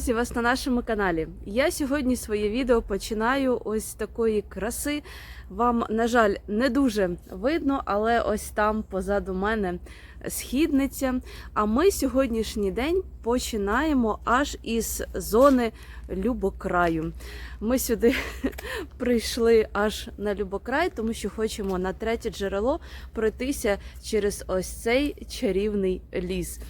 Друзі, вас на нашому каналі. Я сьогодні своє відео починаю ось такої краси. Вам, на жаль, не дуже видно, але ось там позаду мене східниця. А ми сьогоднішній день починаємо аж із зони Любокраю. Ми сюди прийшли аж на Любокрай, тому що хочемо на третє джерело пройтися через ось цей чарівний ліс.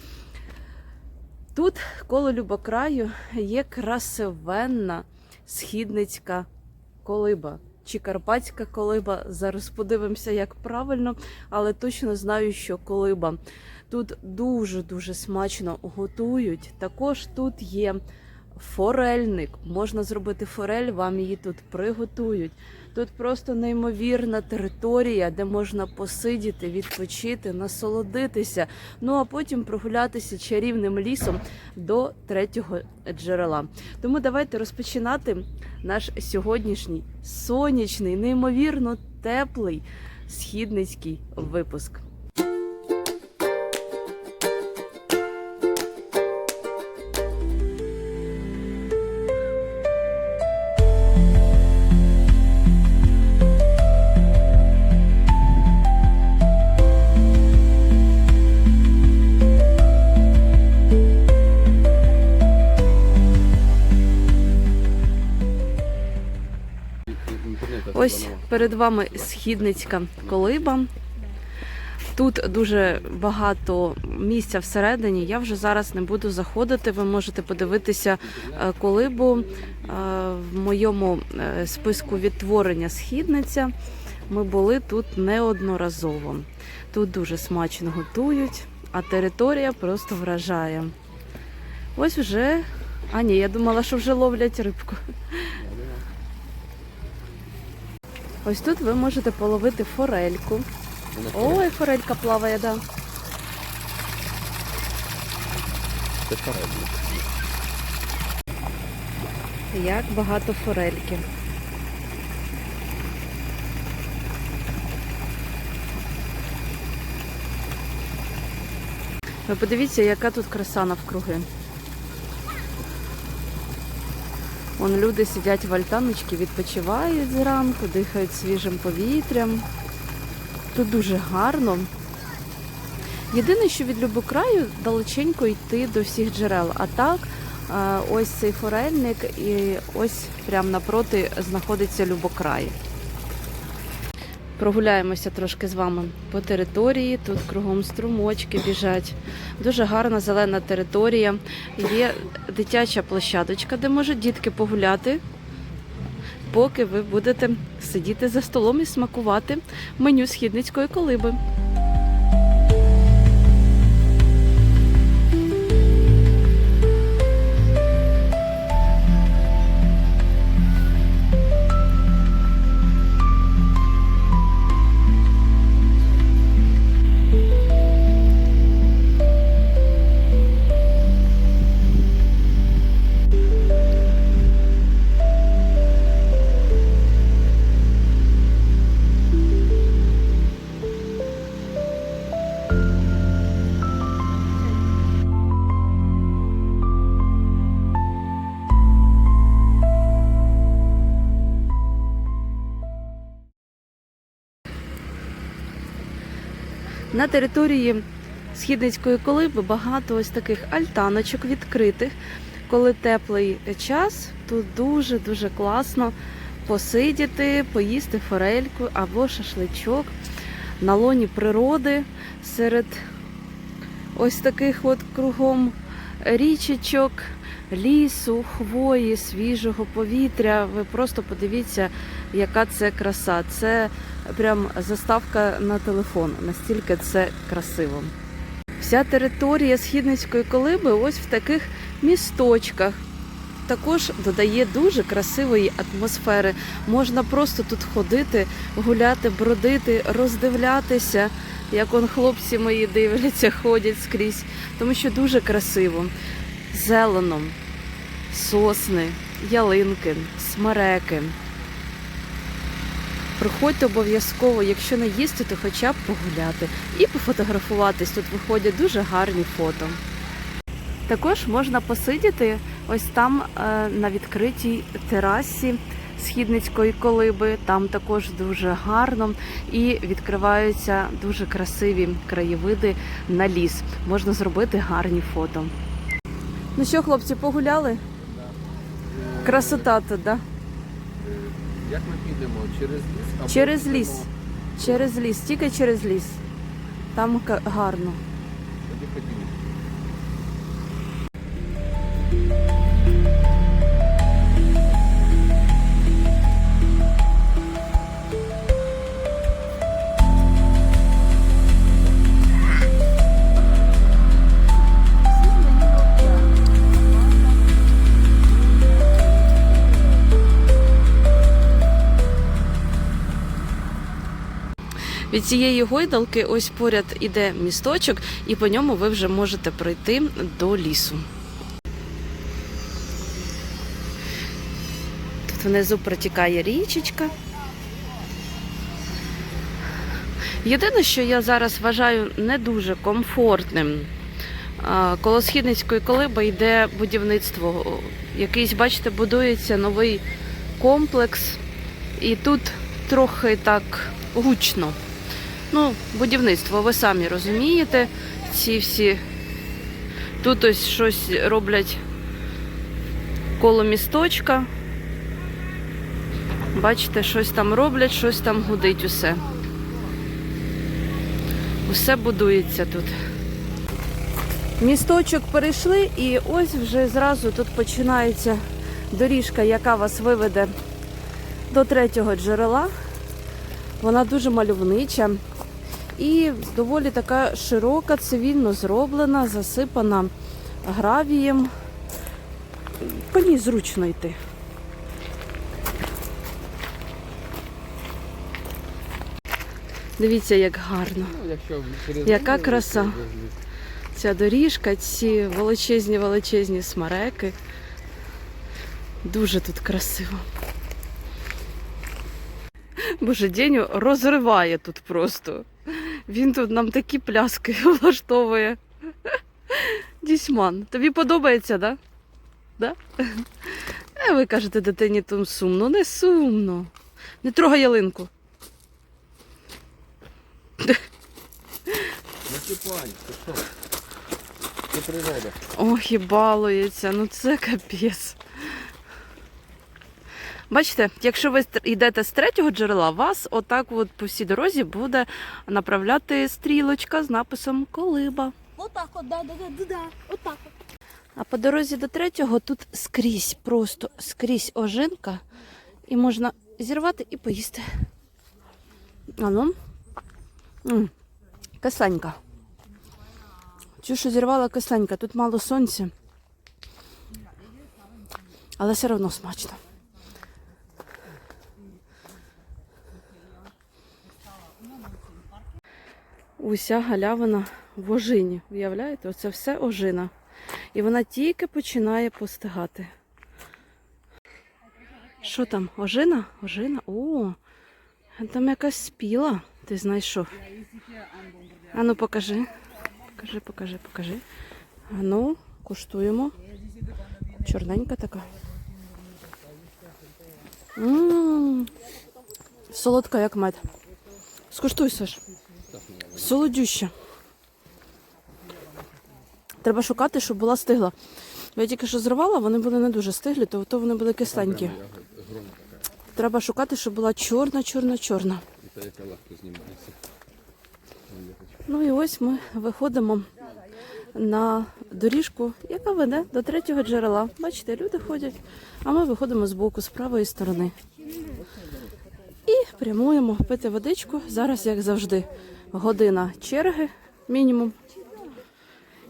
Тут коло Любокраю є красивенна східницька колиба чи карпатська колиба. Зараз подивимося, як правильно, але точно знаю, що колиба. Тут дуже-дуже смачно готують. Також тут є форельник. Можна зробити форель, вам її тут приготують. Тут просто неймовірна територія, де можна посидіти, відпочити, насолодитися. Ну а потім прогулятися чарівним лісом до третього джерела. Тому давайте розпочинати наш сьогоднішній сонячний, неймовірно теплий східницький випуск. Перед вами східницька колиба. Тут дуже багато місця всередині. Я вже зараз не буду заходити. Ви можете подивитися е, колибу е, в моєму е, списку відтворення східниця. Ми були тут неодноразово. Тут дуже смачно готують, а територія просто вражає. Ось вже. А ні, я думала, що вже ловлять рибку. Ось тут ви можете половити форельку. Ой, форелька плаває, да. Це передник. Як багато форельки. Ви подивіться, яка тут краса навкруги. Вон люди сидять в альтаночці, відпочивають зранку, дихають свіжим повітрям. Тут дуже гарно. Єдине, що від Любокраю далеченько йти до всіх джерел. А так, е, ось цей форельник і ось прямо напроти знаходиться Любокрай. Прогуляємося трошки з вами по території. Тут кругом струмочки біжать. Дуже гарна зелена територія. Є дитяча площадочка, де можуть дітки погуляти, поки ви будете сидіти за столом і смакувати меню східницької колиби. На території східницької колиби багато ось таких альтаночок відкритих. Коли теплий час, тут дуже-дуже класно посидіти, поїсти форельку або шашличок на лоні природи серед ось таких от кругом річечок, лісу, хвої, свіжого повітря. Ви просто подивіться, яка це краса. Це прям заставка на телефон. Настільки це красиво. Вся територія східницької колиби ось в таких місточках. Також додає дуже красивої атмосфери. Можна просто тут ходити, гуляти, бродити, роздивлятися, як он хлопці мої дивляться, ходять скрізь, тому що дуже красиво. Зелено, сосни, ялинки, смереки. Приходьте обов'язково, якщо не їсти, то хоча б погуляти і пофотографуватись. Тут виходять дуже гарні фото. Також можна посидіти Ось там е, на відкритій терасі східницької колиби. Там також дуже гарно і відкриваються дуже красиві краєвиди на ліс. Можна зробити гарні фото. Ну що, хлопці, погуляли? Красота тут, да? Як ми підемо? Через ліс? Або Через підемо- ліс. Через ліс, тільки через ліс. Там ка- гарно. Від цієї гойдалки ось поряд іде місточок, і по ньому ви вже можете пройти до лісу. Тут внизу протікає річечка. Єдине, що я зараз вважаю не дуже комфортним. Коло східницької колиби йде будівництво. Якийсь, бачите, будується новий комплекс, і тут трохи так гучно. Ну, будівництво, ви самі розумієте. Ці всі тут ось щось роблять коло місточка. Бачите, щось там роблять, щось там гудить усе. Усе будується тут. Місточок перейшли, і ось вже зразу тут починається доріжка, яка вас виведе до третього джерела. Вона дуже мальовнича і доволі така широка, цивільно зроблена, засипана гравієм. По ній зручно йти. Дивіться, як гарно. Ну, Яка краса. Ця доріжка, ці величезні величезні смереки. Дуже тут красиво. Боже, Деню розриває тут просто. Він тут нам такі пляски влаштовує. Дісьман, тобі подобається, да? Да? Е, ви кажете дитині тут сумно. Не сумно. Не трогай ялинку. Це природа. Ох, і балується, ну це капець. Бачите, якщо ви йдете з третього джерела, вас отак от по всій дорозі буде направляти стрілочка з написом Колиба. Отак от, да, да, да, да. Отак от. А по дорозі до третього тут скрізь, просто скрізь ожинка, і можна зірвати і поїсти. Ану. М, Кисленька. Цю, що зірвала кисленька, тут мало сонця. Але все одно смачно. Уся галявина в ожині. Уявляєте? Оце все ожина. І вона тільки починає постигати. Що там? Ожина? Ожина? О, там якась спіла. Ти знайшов. Ану, покажи. Покажи, покажи, покажи. Ану, куштуємо. Чорненька така. М, Солодка, як мед. Скуштуй, Саш. Солодюща. Треба шукати, щоб була стигла. Я тільки що зривала, вони були не дуже стиглі, то, то вони були кисленькі. Треба шукати, щоб була чорна, чорна, чорна. Ну і ось ми виходимо на доріжку, яка веде до третього джерела. Бачите, люди ходять, а ми виходимо з боку, з правої сторони. І прямуємо пити водичку. Зараз, як завжди, година черги мінімум.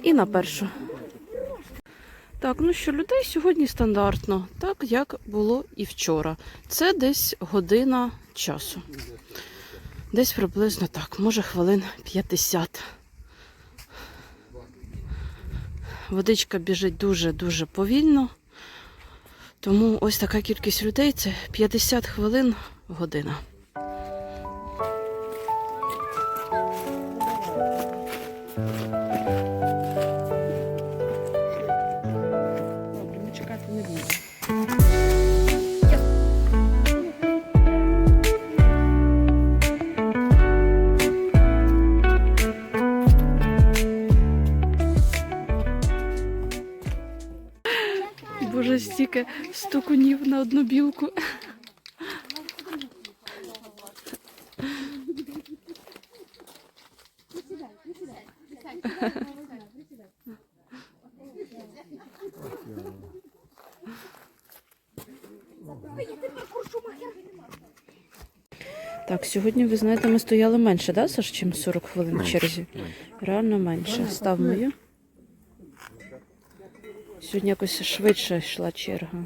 І на першу. Так, ну що, людей сьогодні стандартно, так як було і вчора. Це десь година часу. Десь приблизно так, може хвилин 50. Водичка біжить дуже-дуже повільно. Тому ось така кількість людей це 50 хвилин година. Стільки стукунів на одну білку. Так, сьогодні, ви знаєте, ми стояли менше, да, Саш, чим 40 хвилин в черзі? Реально менше. Став мою. Сьогодні якось швидше йшла черга.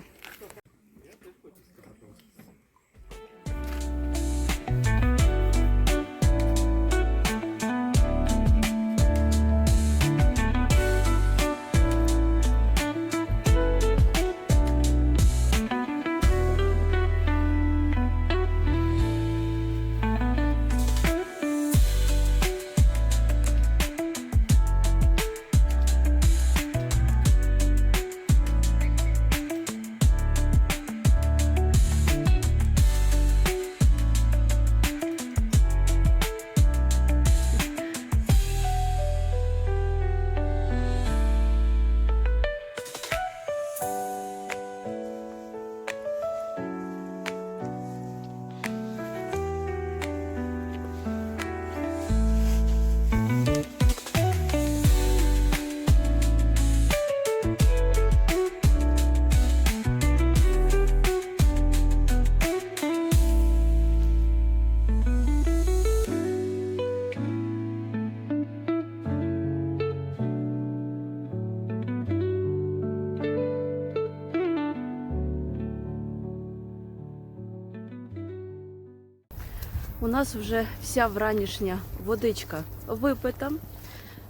Нас вже вся вранішня водичка випита.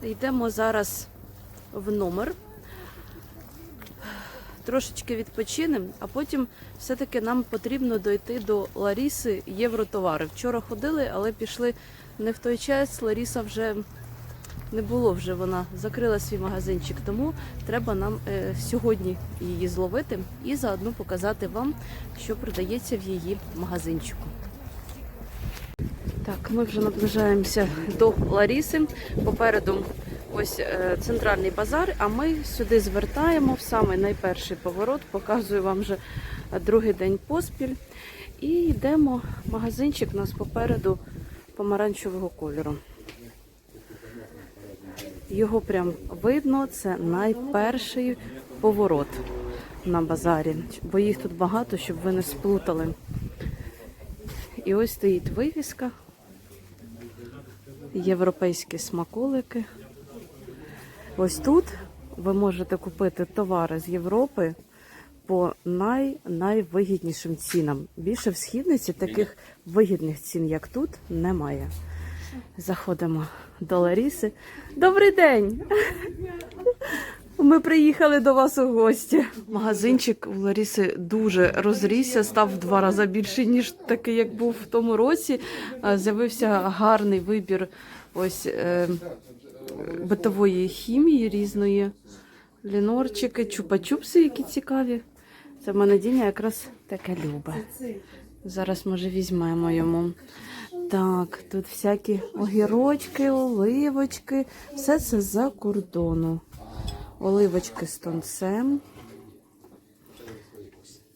Йдемо зараз в номер. Трошечки відпочинемо, а потім все-таки нам потрібно дойти до Ларіси Євротовари. Вчора ходили, але пішли не в той час. Ларіса вже не було, вже вона закрила свій магазинчик. Тому треба нам е, сьогодні її зловити і заодно показати вам, що продається в її магазинчику. Так, ми вже наближаємося до Ларіси. Попереду ось е, центральний базар, а ми сюди звертаємо в самий найперший поворот. Показую вам вже другий день поспіль. І йдемо. Магазинчик у нас попереду помаранчевого кольору. Його прям видно, це найперший поворот на базарі, бо їх тут багато, щоб ви не сплутали. І ось стоїть вивіска. Європейські смаколики. Ось тут ви можете купити товари з Європи по най-найвигіднішим цінам. Більше в східниці таких вигідних цін, як тут, немає. Заходимо до Ларіси. Добрий день! Ми приїхали до вас у гості. Магазинчик у Ларіси дуже розрісся, став в два рази більший, ніж такий, як був в тому році. З'явився гарний вибір ось е, битової хімії різної. Лінорчики, чупа-чупси, які цікаві. Це в мене Діня якраз таке любить. Зараз, може, візьмемо йому. Так, тут всякі огірочки, оливочки. Все це за кордону. Оливочки з тонцем.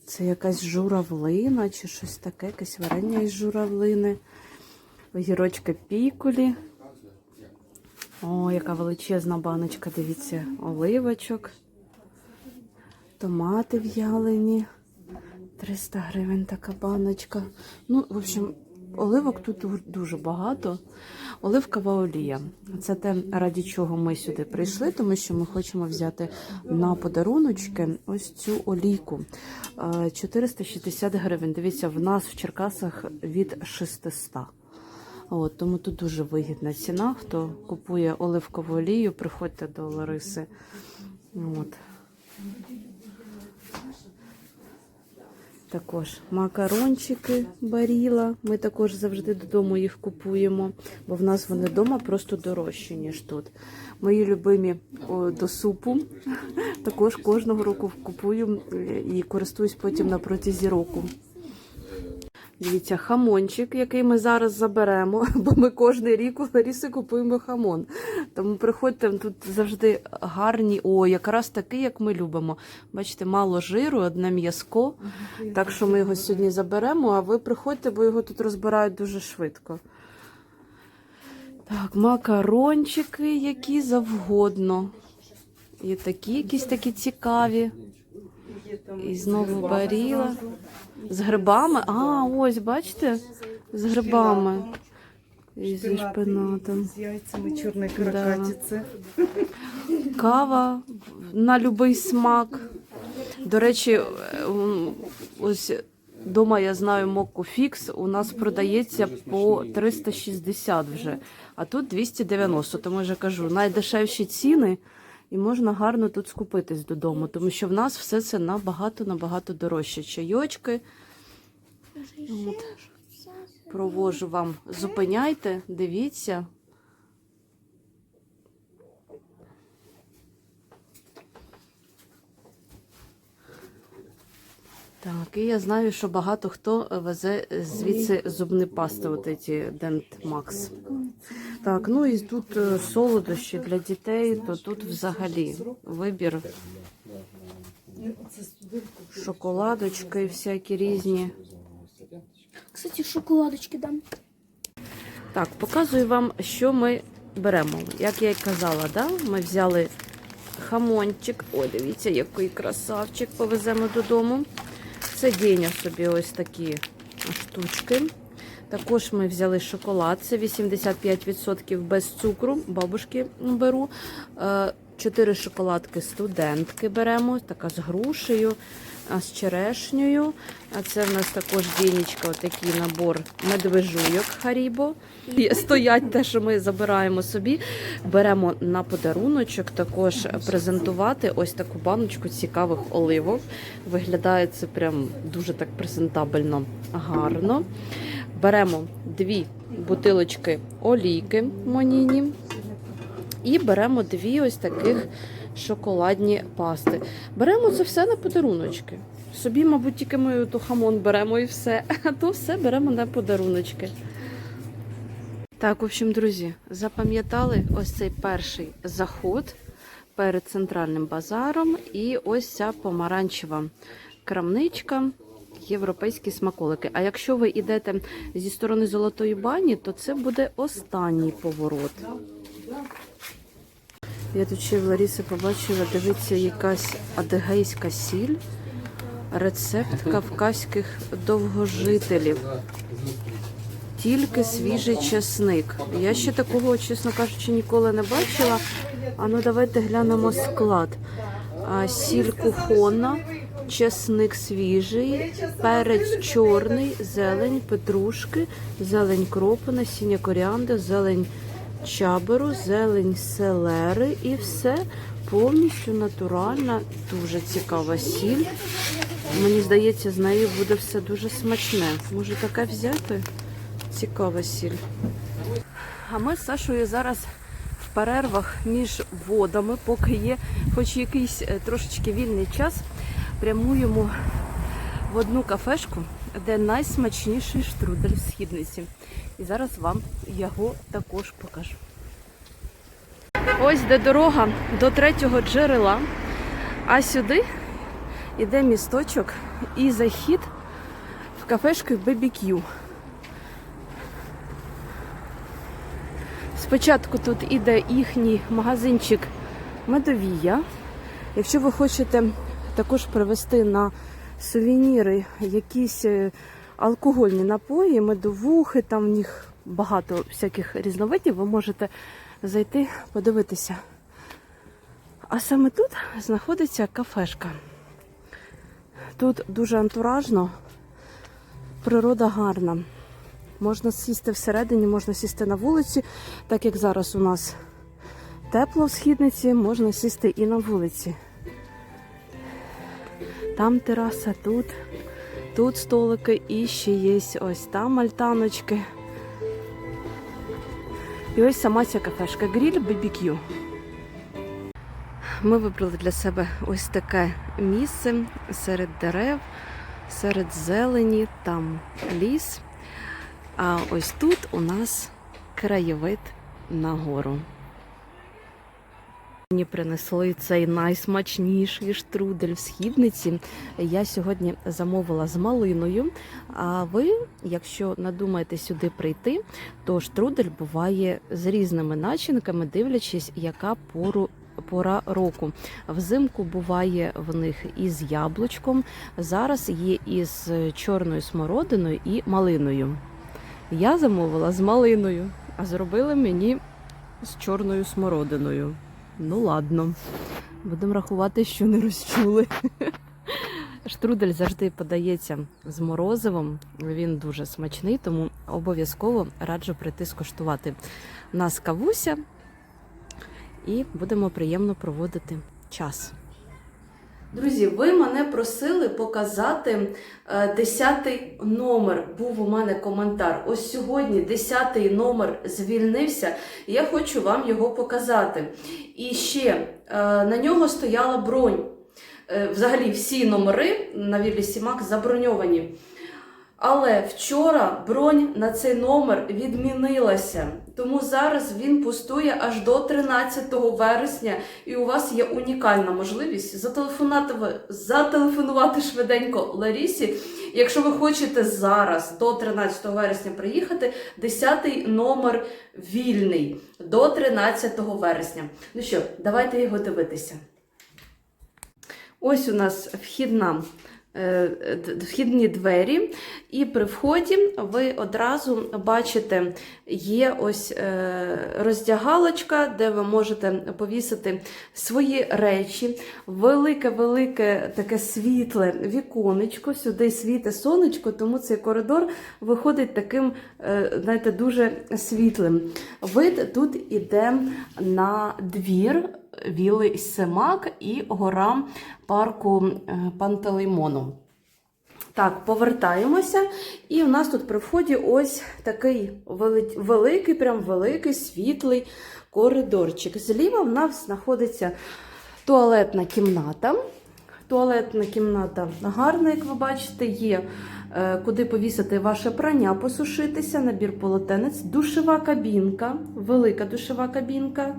Це якась журавлина чи щось таке, якесь варення із журавлини. Огірочки пікулі. О, яка величезна баночка, дивіться, оливочок. Томати в'ялені. 300 гривень така баночка. Ну, в общем, оливок тут дуже багато. Оливкова олія. Це те, раді чого ми сюди прийшли, тому що ми хочемо взяти на подаруночки ось цю олійку. Е, 460 гривень. Дивіться, в нас в Черкасах від 600. От, тому тут дуже вигідна ціна. Хто купує оливкову олію, приходьте до Лариси. От. Також макарончики баріла. Ми також завжди додому їх купуємо, бо в нас вони вдома просто дорожчі, ніж тут. Мої любимі о, до супу. Також кожного року купую е, і користуюсь потім на протязі року. Дивіться, хамончик, який ми зараз заберемо, бо ми кожен рік у Ларіси купуємо хамон. Тому приходьте, тут завжди гарні. О, якраз такий, як ми любимо. Бачите, мало жиру, одне м'язко. Так що ми його сьогодні заберемо, а ви приходьте, бо його тут розбирають дуже швидко. Так, макарончики, які завгодно. І такі якісь такі цікаві. І знову баріла. З грибами? А, ось, бачите? З грибами. І зі шпинатом. З яйцями чорної каракатиці. Кава на будь-який смак. До речі, е, ось дома я знаю Мокко Фікс, у нас продається по 360 вже, а тут 290. Тому я вже кажу, найдешевші ціни, і можна гарно тут скупитись додому, тому що в нас все це набагато-набагато дорожче. Чайочки. От. Провожу вам. Зупиняйте, дивіться. Так, і я знаю, що багато хто везе звідси зубні пасти, от ці Dent Max. Так, ну і тут е, солодощі для дітей, то тут взагалі вибір шоколадочки всякі різні. Кстати, шоколадочки дам. Так, показую вам, що ми беремо. Як я й казала, да? ми взяли хамончик. Ой, дивіться, який красавчик повеземо додому. Це Деня собі ось такі штучки. Також ми взяли шоколад, це 85% без цукру, бабушки беру. Чотири шоколадки студентки беремо, така з грушею, з черешнею. А це в нас також Дінічка, отакий набор медвежуйок Харібо. І стоять те, що ми забираємо собі. Беремо на подаруночок також презентувати ось таку баночку цікавих оливок. Виглядає це прям дуже так презентабельно гарно. Беремо дві бутилочки олійки Моніні. І беремо дві ось таких шоколадні пасти. Беремо це все на подаруночки. Собі, мабуть, тільки ми то хамон беремо і все, а то все беремо на подаруночки. Так, в общем, друзі, запам'ятали ось цей перший заход перед центральним базаром. І ось ця помаранчева крамничка. Європейські смаколики. А якщо ви йдете зі сторони Золотої бані, то це буде останній поворот. Я тут ще в Ларіси побачила, дивиться, якась адегейська сіль, рецепт кавказьких довгожителів. Тільки свіжий чесник. Я ще такого, чесно кажучи, ніколи не бачила. А ну давайте глянемо склад. А, Сіль кухонна, чесник свіжий, перець чорний, зелень, петрушки, зелень кропу, насіння коріанди, зелень чаберу, зелень селери і все повністю натуральна, дуже цікава сіль. Мені здається, з нею буде все дуже смачне. Може таке взяти? Цікава сіль. А ми з Сашою зараз в перервах між водами, поки є хоч якийсь е, трошечки вільний час, прямуємо в одну кафешку, де найсмачніший штрудель в східниці. І зараз вам його також покажу. Ось де дорога до третього джерела, а сюди йде місточок і захід в кафешку BBQ. Спочатку тут іде їхній магазинчик Медовія. Якщо ви хочете також привезти на сувеніри якісь е, алкогольні напої, медовухи, там в них багато всяких різновидів, ви можете зайти подивитися. А саме тут знаходиться кафешка. Тут дуже антуражно, природа гарна. Можна сісти всередині, можна сісти на вулиці, так як зараз у нас тепло в східниці, можна сісти і на вулиці. Там тераса, тут, тут столики і ще є ось там альтаночки. І ось сама ця кафешка Гріль BBQ. Ми вибрали для себе ось таке місце серед дерев серед зелені, там ліс. А ось тут у нас краєвид на гору. Мені принесли цей найсмачніший штрудель в східниці. Я сьогодні замовила з малиною. А ви, якщо надумаєте сюди прийти, то штрудель буває з різними начинками, дивлячись, яка пору. Пора року. Взимку буває в них із яблучком. Зараз є із чорною смородиною і малиною. Я замовила з малиною, а зробили мені з чорною смородиною. Ну ладно, будемо рахувати, що не розчули. Штрудель завжди подається з морозивом. Він дуже смачний, тому обов'язково раджу прийти скуштувати. Нас кавуся і будемо приємно проводити час. Друзі, ви мене просили показати 10-й номер. Був у мене коментар. Ось сьогодні 10 номер звільнився. і Я хочу вам його показати. І ще е, на нього стояла бронь. Е, Взагалі всі номери на Віллі Сімак заброньовані. Але вчора бронь на цей номер відмінилася. Тому зараз він пустує аж до 13 вересня, і у вас є унікальна можливість зателефонувати, зателефонувати швиденько Ларісі. Якщо ви хочете зараз до 13 вересня приїхати, 10 номер вільний до 13 вересня. Ну що, давайте його дивитися. Ось у нас вхідна. Е, Вхідні двері, і при вході ви одразу бачите, є ось е, роздягалочка, де ви можете повісити свої речі. Велике-велике таке світле віконечко. Сюди світе сонечко, тому цей коридор виходить таким, е, знаєте, дуже світлим. Вид тут іде на двір. Віли Семак і гора парку е, Пантелеймону. Так, повертаємося. І у нас тут при вході ось такий великий, прям великий світлий коридорчик. Зліва в нас знаходиться туалетна кімната. Туалетна кімната гарна, як ви бачите, є е, куди повісити ваше прання, посушитися, набір полотенець, душева кабінка, велика душева кабінка.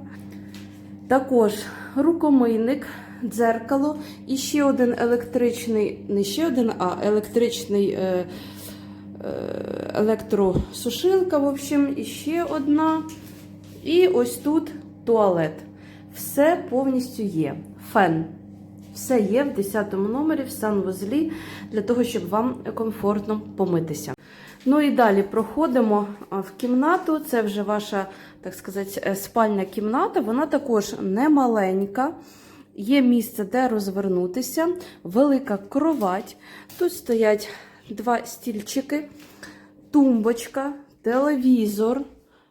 Також рукомийник, дзеркало і ще один електричний, не ще один, а електричний е, е, електросушилка, в общем, і ще одна. І ось тут туалет. Все повністю є. Фен. Все є в 10 номері в санвузлі для того, щоб вам комфортно помитися. Ну і далі проходимо в кімнату. Це вже ваша, так сказати, е, спальня кімната. Вона також не маленька. Є місце, де розвернутися, велика кровать. Тут стоять два стільчики, тумбочка, телевізор,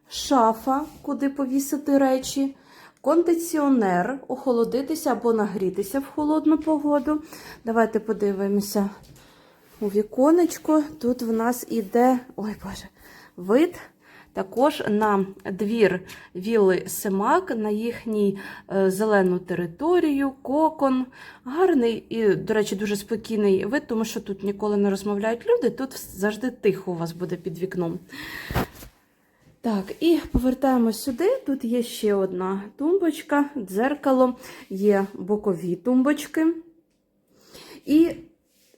шафа, куди повісити речі, кондиціонер, охолодитися або нагрітися в холодну погоду. Давайте подивимося у віконечко. Тут в нас іде, ой Боже, вид також на двір Вілли Семак, на їхній е, зелену територію, кокон. Гарний і, до речі, дуже спокійний вид, тому що тут ніколи не розмовляють люди, тут завжди тихо у вас буде під вікном. Так, і повертаємось сюди. Тут є ще одна тумбочка, дзеркало, є бокові тумбочки. І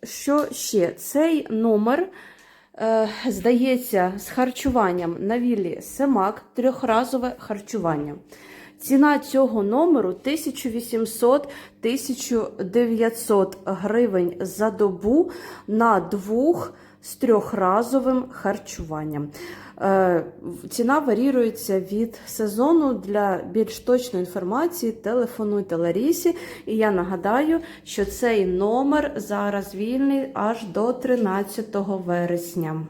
що ще? Цей номер, е, здається, з харчуванням на віллі Семак, трьохразове харчування. Ціна цього номеру 1800-1900 гривень за добу на двох з трьохразовим харчуванням. Е, Ціна варіюється від сезону. Для більш точної інформації телефонуйте Ларісі. І я нагадаю, що цей номер зараз вільний аж до 13 вересня.